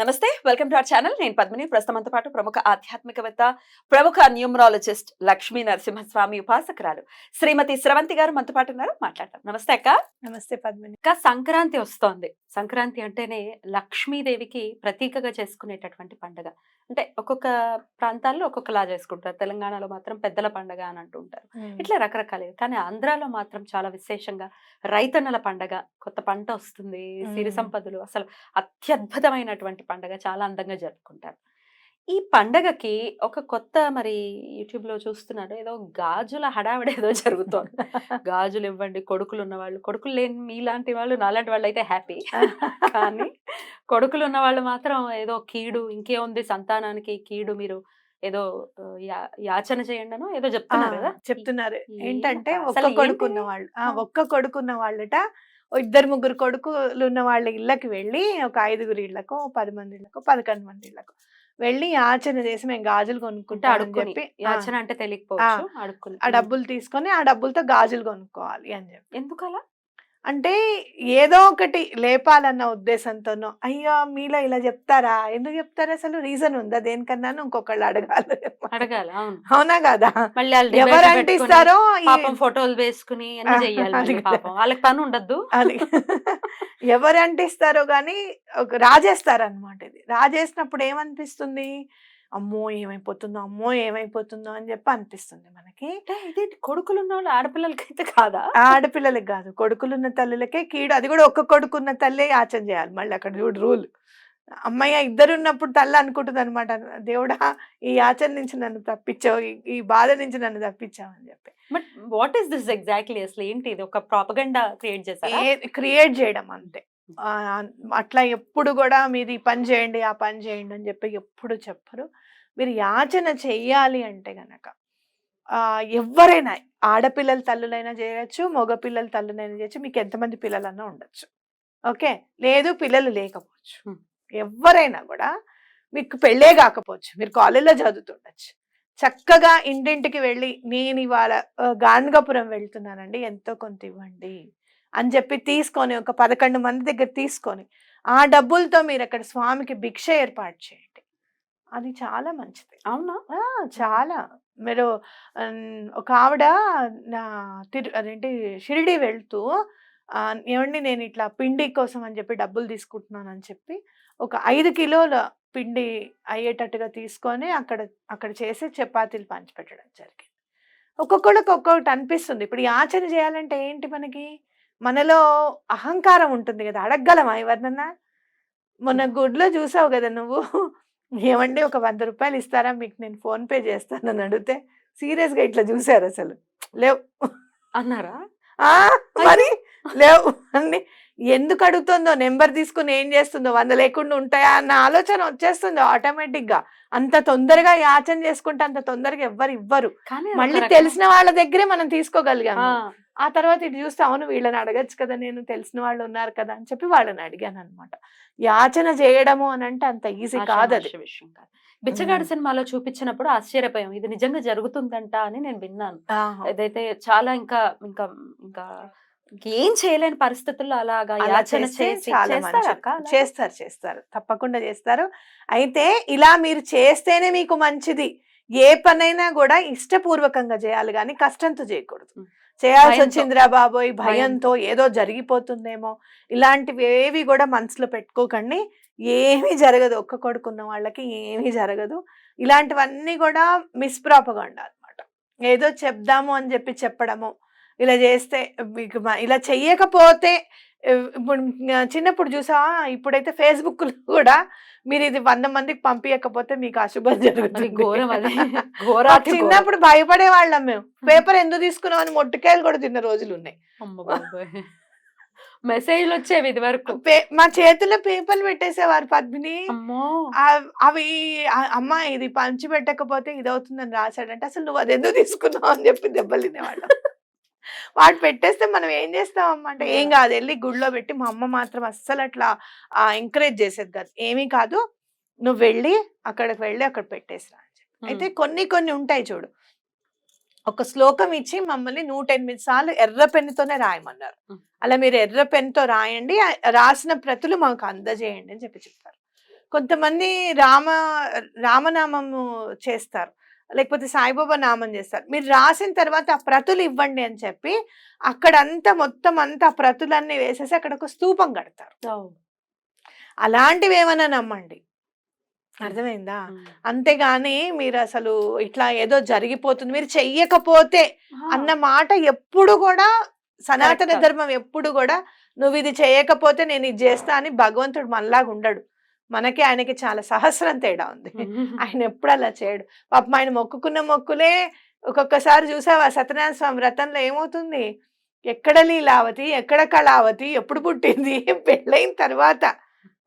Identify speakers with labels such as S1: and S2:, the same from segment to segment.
S1: నమస్తే welcome to our channel. నేను పద్మిని. ప్రస్తుతంతో పాటు ప్రముఖ ఆధ్యాత్మికవేత్త ప్రముఖ న్యూమరాలజిస్ట్ లక్ష్మీ నరసింహస్వామి ఉపాసకురాలు శ్రీమతి స్రవంతి గారు మనతో పాటు ఉన్నారు. మాట్లాడతాం. నమస్తే అక్క.
S2: నమస్తే పద్మిని.
S1: ఇంకా సంక్రాంతి వస్తోంది. సంక్రాంతి అంటేనే లక్ష్మీదేవికి ప్రతీకగా చేసుకునేటటువంటి పండుగ. అంటే ఒక్కొక్క ప్రాంతాల్లో ఒక్కొక్కలా చేసుకుంటారు. తెలంగాణలో మాత్రం పెద్దల పండుగ అని అంటూ ఉంటారు ఇట్లా రకరకాలు కానీ ఆంధ్రాలో మాత్రం చాలా విశేషంగా రైతన్నల పండగ కొత్త పంట వస్తుంది సిరి. సంపదలు అసలు అత్యద్భుతమైనటువంటి పండగ చాలా అందంగా జరుపుకుంటారు. ఈ పండగకి ఒక కొత్త మరి యూట్యూబ్లో చూస్తున్నాడు. ఏదో గాజుల హడావిడి ఏదో జరుగుతోంది. గాజులు ఇవ్వండి కొడుకులు ఉన్న వాళ్ళు కొడుకులు లేని మీలాంటి వాళ్ళు నాలాంటి వాళ్ళు అయితే హ్యాపీ. కానీ కొడుకులు ఉన్న వాళ్ళు మాత్రం ఏదో కీడు ఇంకేముంది సంతానానికి కీడు మీరు ఏదో యా- యాచన చేయండి అనో ఏదో
S2: ఆ,
S1: చెప్తున్నారు కదా?
S2: చెప్తున్నారు. ఏంటంటే
S1: అసలు
S2: ఒక్క
S1: ఏంటి?
S2: కొడుకున్న వాళ్ళు ఆ,
S1: ఆ.
S2: ఒక్క కొడుకున్న వాళ్ళట ఓ ఇద్దరు ముగ్గురు కొడుకులు ఉన్న వాళ్ళ ఇళ్ళకి వెళ్ళి ఒక ఐదుగురు ఇళ్ళకు ఓ పది మంది ఇళ్ళకు పదకొండు మంది ఇళ్ళకు వెళ్ళి యాచన చేసి మేము గాజులు కొనుక్కుంటాం
S1: అడుక్కుని యాచన అంటే తెలియకపోవచ్చు
S2: ఆ డబ్బులు తీసుకొని ఆ డబ్బులతో గాజులు కొనుక్కోవాలి అని చెప్పి.
S1: ఎందుకలా?
S2: అంటే ఏదో ఒకటి లేపాలన్న ఉద్దేశంతోనో అయ్యో మీలో ఇలా చెప్తారా? ఎందుకు చెప్తారా అసలు? రీజన్ ఉందా? దేనికన్నా ఇంకొకళ్ళు అడగాలి
S1: అడగాలి అవును.
S2: కదా?
S1: మళ్ళీ
S2: ఎవరు అంటిస్తారో
S1: ఫోటోలు వేసుకుని వాళ్ళకి పని ఉండద్దు.
S2: అది ఎవరు అంటిస్తారో కానీ ఒక రాజేస్తారు అనమాట ఇది. రాజేసినప్పుడు ఏమనిపిస్తుంది? అమ్మో! ఏమైపోతుందో అమ్మో! ఏమైపోతుందో అని చెప్పి అనిపిస్తుంది మనకి.
S1: కొడుకులు ఉన్న వాళ్ళు ఆడపిల్లలకి అయితే కాదా?
S2: ఆడపిల్లలకి కాదు. కొడుకులున్న తల్లులకే కీడు. అది కూడా ఒక్క కొడుకున్న తల్లే యాచన చేయాలి. మళ్ళీ అక్కడ చూడు రూల్. అమ్మయ్య ఇద్దరు ఉన్నప్పుడు తల్లి అనుకుంటుంది అనమాట దేవుడా ఈ యాచన నుంచి నన్ను తప్పించావు. ఈ- బాధ నుంచి నన్ను తప్పించావు అని చెప్పి.
S1: But what is this exactly? అసలు ఏంటి ఇది? ఒక ప్రాపగండా క్రియేట్ చేశారా?
S2: క్రియేట్ చేయడం అంతే. అట్లా ఎప్పుడు కూడా మీరు ఈ పని చేయండి ఆ పని చేయండి అని చెప్పి ఎప్పుడు చెప్పరు. మీరు యాచన చెయ్యాలి అంటే గనక ఎవరైనా ఆడపిల్లల తల్లులైనా చేయొచ్చు మగపిల్లల తల్లులైనా చేయొచ్చు మీకు ఎంతమంది పిల్లలన్నా ఉండొచ్చు. ఓకే? లేదు పిల్లలు లేకపోవచ్చు. ఎవరైనా కూడా మీకు పెళ్ళే కాకపోవచ్చు మీరు కాలేజీలో చదువుతుండొచ్చు. చక్కగా ఇంటింటికి వెళ్ళి నేను ఇవాళ గాన్గాపురం వెళ్తున్నానండి ఎంతో కొంత ఇవ్వండి. అని చెప్పి తీసుకొని ఒక పదకొండు మంది దగ్గర తీసుకొని ఆ డబ్బులతో మీరు అక్కడ స్వామికి భిక్ష ఏర్పాటు చేయండి. అది చాలా మంచిది.
S1: అవునా?
S2: చాలా. మీరు ఒక ఆవిడ నా తిరు అదేంటి షిరిడి వెళ్తూ ఏమండి నేను ఇట్లా పిండి కోసం అని చెప్పి డబ్బులు తీసుకుంటున్నాను అని చెప్పి ఒక ఐదు కిలోల పిండి అయ్యేటట్టుగా తీసుకొని అక్కడ అక్కడ చేసి చపాతీలు పంచిపెట్టడం జరిగింది. ఒక్కొక్కళ్ళకి ఒక్కొక్కటి అనిపిస్తుంది. ఇప్పుడు ఈ ఆచరణ చేయాలంటే ఏంటి మనకి? మనలో అహంకారం ఉంటుంది కదా! అడగగలమా ఎవరినన్నా? మొన్న గుడ్లో చూసావు కదా నువ్వు? ఏమండి ఒక వంద రూపాయలు ఇస్తారా? మీకు నేను ఫోన్ పే చేస్తానని అడిగితే సీరియస్గా ఇట్లా చూసారు అసలు. లేవు.
S1: అన్నారా?
S2: ఆ, మరి లేవు అండి. ఎందుకు అడుగుతుందో? నెంబర్ తీసుకుని ఏం చేస్తుందో? వంద లేకుండా ఉంటాయా? అన్న ఆలోచన వచ్చేస్తుంది ఆటోమేటిక్గా అంత తొందరగా యాచన చేసుకుంటే అంత తొందరగా ఎవ్వరు ఇవ్వరు. మళ్ళీ తెలిసిన వాళ్ళ దగ్గరే మనం తీసుకోగలిగాము.
S1: ఆ,
S2: తర్వాత ఇటు చూస్తే అవును వీళ్ళని అడగచ్చు కదా నేను తెలిసిన వాళ్ళు ఉన్నారు కదా అని చెప్పి వాళ్ళని అడిగాను అనమాట యాచన చేయడము అని అంటే అంత ఈజీ కాదు అది.
S1: విషయం కాదు. బిచ్చగాడి. సినిమాలో చూపించినప్పుడు ఆశ్చర్యపోయాం. ఇది నిజంగా జరుగుతుందంట అని నేను విన్నాను. ఏదైతే చాలా ఇంకా ఇంకా ఇంకా ఏం చేయలేని పరిస్థితుల్లో అలాగా
S2: అలా
S1: యాచన? చేస్తారు
S2: చేస్తారు. తప్పకుండా చేస్తారు. అయితే ఇలా మీరు చేస్తేనే మీకు మంచిది. ఏ పనైనా కూడా ఇష్టపూర్వకంగా చేయాలి కానీ కష్టంతో చేయకూడదు. చేయాల్సి. వచ్చిందిరా బాబోయ్ భయంతో. ఏదో జరిగిపోతుందేమో. ఇలాంటివి ఏవి కూడా మనసులో పెట్టుకోకండి. ఏమీ జరగదు. ఒక్క కొడుకున్న వాళ్ళకి ఏమీ జరగదు. ఇలాంటివన్నీ కూడా మిస్ప్రాపగండ అన్నమాట ఏదో చెప్దాము అని చెప్పి చెప్పడము. ఇలా చేస్తే ఇలా చెయ్యకపోతే ఇప్పుడు చిన్నప్పుడు చూసా ఇప్పుడైతే ఫేస్బుక్ కూడా మీరు ఇది వంద మందికి పంపించకపోతే మీకు అశుభం జరుగుతుంది. చిన్నప్పుడు భయపడే వాళ్ళం మేము పేపర్ ఎందుకు తీసుకున్నాం అని మొట్టికాయలు కూడా తిన్న రోజులు ఉన్నాయి.
S1: మెసేజ్లు వచ్చేవి ఇది వరకు.
S2: మా చేతిలో పేపర్లు పెట్టేసేవారు పద్మిని. అవి అమ్మ ఇది పంచి పెట్టకపోతే ఇది అవుతుందని రాశాడంటే అసలు నువ్వు అది ఎందుకు తీసుకున్నావు అని చెప్పి దెబ్బలు తినేవాళ్ళం. వాడు పెట్టేస్తే మనం ఏం చేస్తాం అమ్మ అంటే ఏం కాదు వెళ్ళి గుడిలో పెట్టి మా అమ్మ మాత్రం అస్సలు అట్లా ఎంకరేజ్ చేసేది కాదు. ఏమీ కాదు నువ్వు వెళ్ళి అక్కడికి వెళ్ళి అక్కడ పెట్టేసిరా అని చెప్పి. అయితే కొన్ని కొన్ని ఉంటాయి చూడు. ఒక శ్లోకం ఇచ్చి మమ్మల్ని నూట ఎనిమిది సార్లు ఎర్ర పెన్నుతోనే రాయమన్నారు. అలా మీరు ఎర్ర పెన్నుతో రాయండి రాసిన ప్రతులు మాకు అందజేయండి అని చెప్పి చెప్తారు. కొంతమంది రామ రామనామము చేస్తారు. లేకపోతే సాయిబాబా నామం చేస్తారు. మీరు రాసిన తర్వాత ఆ ప్రతులు ఇవ్వండి అని చెప్పి అక్కడంతా మొత్తం అంతా ఆ ప్రతులన్నీ వేసేసి అక్కడ ఒక స్తూపం కడతారు అలాంటివి ఏమైనా నమ్మండి? అర్థమైందా? అంతేగాని మీరు అసలు ఇట్లా ఏదో జరిగిపోతుంది మీరు చెయ్యకపోతే అన్న మాట ఎప్పుడు కూడా సనాతన. ధర్మం ఎప్పుడు కూడా నువ్వు ఇది చేయకపోతే నేను ఇది చేస్తా అని భగవంతుడు మనలాగా ఉండడు. మనకి ఆయనకి చాలా సహస్రం తేడా ఉంది. ఆయన ఎప్పుడు అలా చేయడు. పాపం ఆయన మొక్కుకున్న మొక్కులే ఒక్కొక్కసారి చూసావా? సత్యనారాయణ స్వామి వ్రతంలో ఏమవుతుంది? ఎక్కడ లీలావతి ఎక్కడ కళావతి ఎప్పుడు పుట్టింది? పెళ్ళైన తర్వాత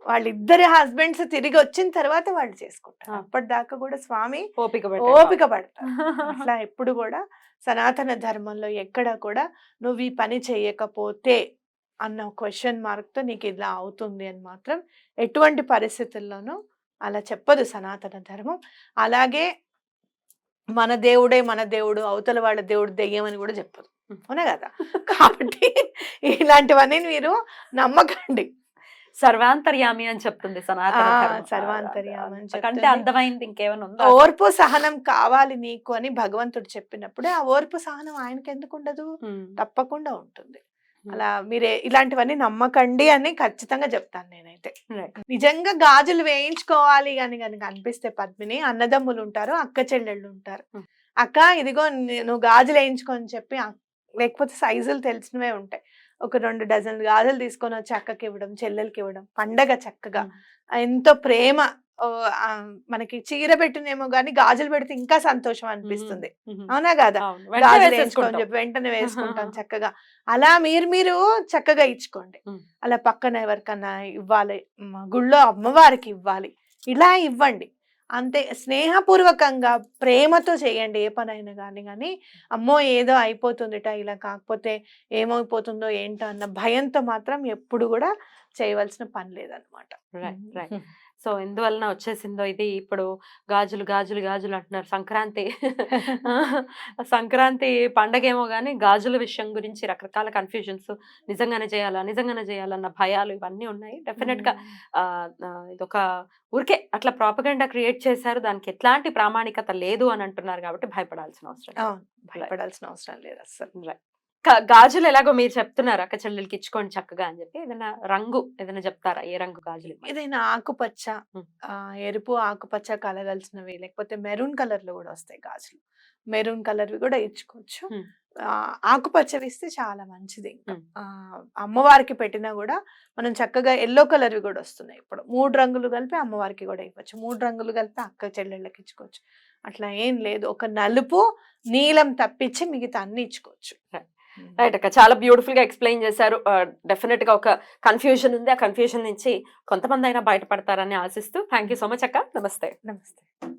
S2: వాళ్ళిద్దరి హస్బెండ్స్ తిరిగి వచ్చిన తర్వాత వాళ్ళు చేసుకుంటారు. అప్పటిదాకా కూడా స్వామి
S1: ఓపిక
S2: ఓపిక పడతారు. అట్లా ఎప్పుడు కూడా సనాతన ధర్మంలో ఎక్కడ కూడా నువ్వు ఈ పని చేయకపోతే అన్న క్వశ్చన్ మార్క్తో నీకు ఇలా అవుతుంది అని మాత్రం ఎటువంటి పరిస్థితుల్లోనూ అలా చెప్పదు సనాతన ధర్మం అలాగే మన దేవుడే మన దేవుడు అవతల వాళ్ళ దేవుడు దెయ్యం అని కూడా చెప్పదు. అవునా కదా కాబట్టి ఇలాంటివన్నీ మీరు నమ్మకండి
S1: సర్వాంతర్యామి అని చెప్తుంది సనాతన.
S2: సర్వాంతర్యామి.
S1: అందమైంది ఇంకేమైనా ఉందా
S2: ఓర్పు సహనం కావాలి నీకు అని భగవంతుడు చెప్పినప్పుడే ఆ ఓర్పు సహనం ఆయనకి ఎందుకు ఉండదు. తప్పకుండా ఉంటుంది. అలా మీరే ఇలాంటివన్నీ నమ్మకండి అని ఖచ్చితంగా చెప్తాను నేనైతే. నిజంగా గాజులు వేయించుకోవాలి అని కనుక అనిపిస్తే పద్మిని అన్నదమ్ములు ఉంటారు అక్క చెల్లెళ్ళు ఉంటారు
S1: Hmm.
S2: అక్క ఇదిగో నువ్వు గాజులు వేయించుకో అని చెప్పి లేకపోతే సైజులు తెలిసినవే ఉంటాయి ఒక రెండు డజన్ గాజులు తీసుకొని వచ్చి అక్కకి ఇవ్వడం చెల్లెలకి ఇవ్వడం పండగ చక్కగా
S1: Hmm.
S2: ఎంతో ప్రేమ మనకి చీర పెట్టినేమో కానీ గాజులు పెడితే ఇంకా సంతోషం అనిపిస్తుంది. అవునా కదా? గాజులు
S1: వేసేసుకుంటాం.
S2: చెప్పి వెంటనే వేసుకుంటాం చక్కగా. అలా మీరు మీరు చక్కగా ఇచ్చుకోండి. అలా పక్కన ఎవరికన్నా ఇవ్వాలి గుళ్ళో అమ్మవారికి ఇవ్వాలి. ఇలా ఇవ్వండి. అంతే స్నేహపూర్వకంగా ప్రేమతో చేయండి ఏ పనైనా కానీ కానీ అమ్మో ఏదో అయిపోతుందిట ఇలా కాకపోతే ఏమైపోతుందో ఏంటో అన్న భయంతో మాత్రం ఎప్పుడు కూడా చేయవలసిన పని లేదనమాట
S1: Right, right. సో ఎందువలన వచ్చేసిందో ఇది ఇప్పుడు గాజులు గాజులు గాజులు అంటున్నారు సంక్రాంతి. సంక్రాంతి పండగ ఏమో కానీ గాజుల విషయం గురించి రకరకాల కన్ఫ్యూజన్స్ నిజంగానే చేయాలా నిజంగానే చేయాలన్న భయాలు ఇవన్నీ ఉన్నాయి. డెఫినెట్గా ఆ, ఆ, ఇదొక ఊరికే అట్లా ప్రాపగండా క్రియేట్ చేశారు. దానికి ఎట్లాంటి ప్రామాణికత లేదు అని అంటున్నారు కాబట్టి భయపడాల్సిన అవసరం
S2: భయపడాల్సిన అవసరం లేదు అస్సలు.
S1: Right. గాజులు ఎలాగో మీరు చెప్తున్నారు అక్క చెల్లెలకి ఇచ్చుకోండి చక్కగా అని చెప్పి ఏదైనా రంగు ఏదైనా చెప్తారా? ఏ రంగు గాజులు?
S2: ఏదైనా ఆకుపచ్చ ఎరుపు ఆకుపచ్చ కలగలిసినవి లేకపోతే మెరూన్ కలర్లో కూడా వస్తాయి గాజులు. మెరూన్ కలర్వి కూడా ఇచ్చుకోవచ్చు.
S1: ఉమ్.
S2: ఆ, ఆకుపచ్చవి ఇస్తే చాలా మంచిది ఇంకా. అమ్మవారికి పెట్టినా కూడా మనం చక్కగా ఎల్లో కలర్వి కూడా వస్తున్నాయి. ఇప్పుడు మూడు రంగులు కలిపి అమ్మవారికి కూడా ఇవ్వచ్చు. మూడు రంగులు కలిపి అక్క చెల్లెళ్ళకి ఇచ్చుకోవచ్చు. అట్లా ఏం లేదు. ఒక నలుపు నీలం తప్పించి మిగతా అన్ని ఇచ్చుకోవచ్చు.
S1: రైట్ అక్క. చాలా బ్యూటిఫుల్గా ఎక్స్ప్లెయిన్ చేశారు డెఫినెట్గా ఒక కన్ఫ్యూజన్ ఉంది. ఆ కన్ఫ్యూజన్ నుంచి కొంతమంది అయినా బయటపడతారని ఆశిస్తూ. థ్యాంక్ యూ సో మచ్ అక్క. నమస్తే.
S2: నమస్తే.